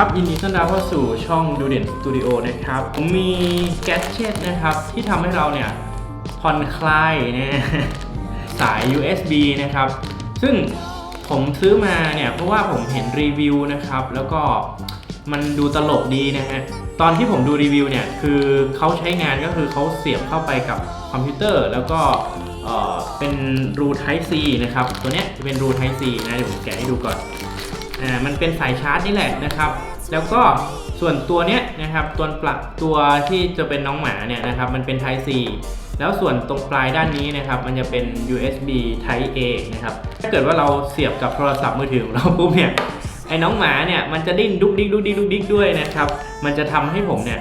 ครับยินดีต้อนรับเข้าสู่ช่องดูเด่นสตูดิโอนะครับผมมีแกดเจิตนะครับที่ทำให้เราเนี่ยผ่อนคลายนะสาย USB นะครับ ซึ่งผมซื้อมาเนี่ยเพราะว่าผมเห็นรีวิวนะครับ แล้วก็มันดูตลกดีนะฮะตอนที่ผมดูรีวิวเนี่ยคือเขาใช้งานก็คือเขาเสียบเข้าไปกับคอมพิวเตอร์ แล้วก็เอ่อเป็นรู Type C นะครับ ตัวเนี้ยจะเป็นรู Type C นะเดี๋ยวผมแกะให้ดูก่อน อ่ามันเป็นสายชาร์จนี่แหละนะครับ แล้วก็ส่วนตัวเนี้ยนะครับตัวปลักตัวที่จะเป็นน้องหมาเนี่ยนะครับมันเป็น Type C แล้วส่วนตรงปลายด้านนี้นะครับมันจะเป็น USB Type A นะครับถ้าเกิดว่าเราเสียบกับโทรศัพท์มือถือของเราปุ๊บเนี่ยไอ้น้องหมาเนี่ยมันจะดิ้นดุกดิกดุกดิกดุกดิกด้วยนะครับมันจะทำให้ผมเนี่ย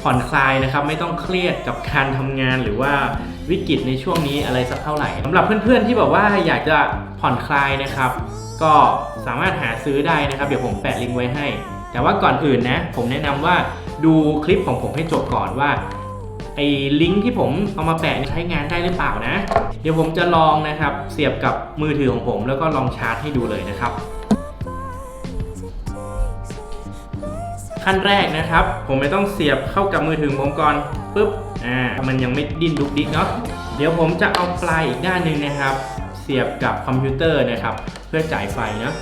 ผ่อนคลายนะครับ ไม่ต้องเครียดกับการทำงานหรือว่าวิกฤตในช่วงนี้อะไรสักเท่าไหร่สำหรับเพื่อนๆที่บอกว่าอยากจะผ่อนคลายนะครับ ก็สามารถหาซื้อได้นะครับ เดี๋ยวผมแปะลิงก์ไว้ให้ แต่ว่าก่อนอื่นนะ ผมแนะนำว่าดูคลิปของผมให้จบก่อนว่าไอ้ลิงก์ที่ผมเอามาแปะใช้งานได้หรือเปล่านะ เดี๋ยวผมจะลองนะครับ เสียบกับมือถือของผมแล้วก็ลองชาร์จให้ดูเลยนะครับ ขั้นแรกนะครับ ผมไม่ต้องเสียบเข้ากับมือถือผมก่อนปุ๊บอ่ามันยังไม่ดิ้นดุกดิกเนาะเดี๋ยวผมจะเอาปลายอีกด้านหนึ่งนะครับ เสียบกับคอมพิวเตอร์นะครับ เพื่อจ่ายไฟเนาะ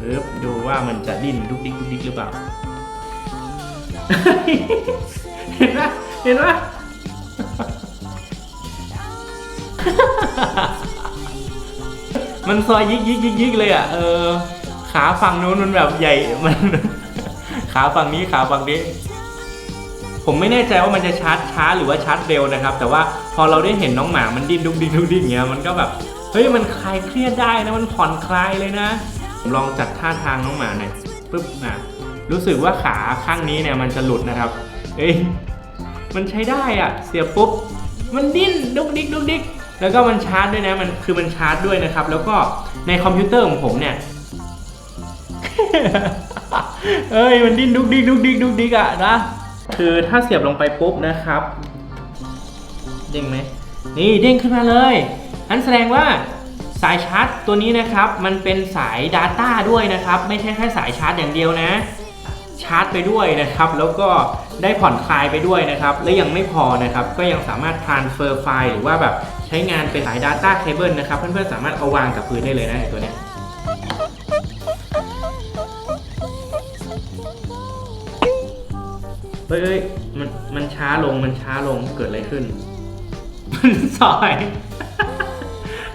ปึ๊บดูว่ามันจะดิ้นดุกดิกดุกดิกหรือเปล่า เห็นปะเห็นปะมันซอยยิกยิกยิกยิกเลยอะเออขาฝั่งนู้นมันแบบใหญ่มัน ขาฝั่งนี้ขาฝั่งนี้ ผมไม่แน่ใจว่ามันจะชาร์จช้าหรือว่าชาร์จเร็วนะครับ แต่ว่าพอเราได้เห็นน้องหมามันดิ้นดุกดิกดุกดิกอย่างเงี้ยมันก็แบบเฮ้ยมันคลายเครียดได้นะมันผ่อนคลายเลยนะ ผมลองจัดท่าทางน้องหมาหน่อยปึ๊บนะรู้สึกว่าขาข้างนี้เนี่ยมันจะหลุดนะครับ เอ้ยมันใช้ได้อะเสียบปุ๊บ มันดิ้นดุกดิกดุกดิกแล้วก็มันชาร์จด้วยนะมันคือมันชาร์จด้วยนะครับ แล้วก็ในคอมพิวเตอร์ของผมเนี่ย เอ้ยมันดิ้นดุกดิกดุกดิกดุกดิกอะนะ คือถ้าเสียบลงไปปุ๊บนะครับ เด้งไหมนี่เด้งขึ้นมาเลยนั่นแสดงว่าสายชาร์จตัวนี้นะครับ มันเป็นสาย Data ด้วยนะครับ ไม่ใช่แค่สายชาร์จอย่างเดียวนะ ชาร์จไปด้วยนะครับ แล้วก็ได้ผ่อนคลายไปด้วยนะครับ และยังไม่พอนะครับ ก็ยังสามารถ transfer ไฟล์หรือว่าแบบใช้งานเป็นสาย Data Cable นะครับ เพื่อนๆสามารถเอาวางกับพื้นได้เลยนะไอตัวเนี้ย เฮ้ยเฮ้ยมันมันช้าลงมันช้าลงเกิดอะไรขึ้น มันซอย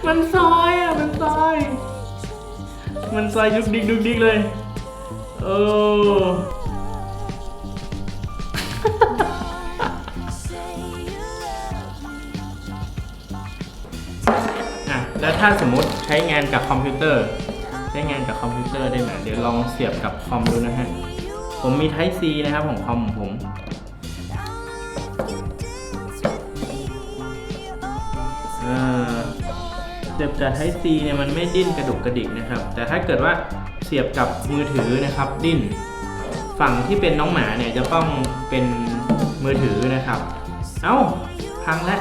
มันซอยอะ มันซอย มันซอยยุกดิกดุกดิกเลยเอออะแล้วถ้าสมมติใช้งานกับคอมพิวเตอร์ ใช้งานกับคอมพิวเตอร์ได้ไหมเดี๋ยวลองเสียบกับคอมดูนะฮะ ผมมี Type C นะครับของคอมผม เอ่อเสียบกับ Type C เนี่ยมันไม่ดิ้นกระดุกกระดิกนะครับ แต่ถ้าเกิดว่าเสียบกับมือถือนะครับดิ้น ฝั่งที่เป็นน้องหมาเนี่ยจะต้องเป็นมือถือนะครับ เอ้าพังแล้ว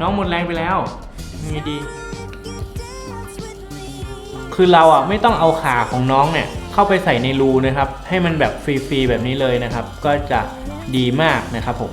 น้องหมดแรงไปแล้วยังไงดี คือเราอะไม่ต้องเอาขาของน้องเนี่ย เข้าไปใส่ในรูนะครับ ให้มันแบบฟรีๆแบบนี้เลยนะครับ ก็จะดีมากนะครับผม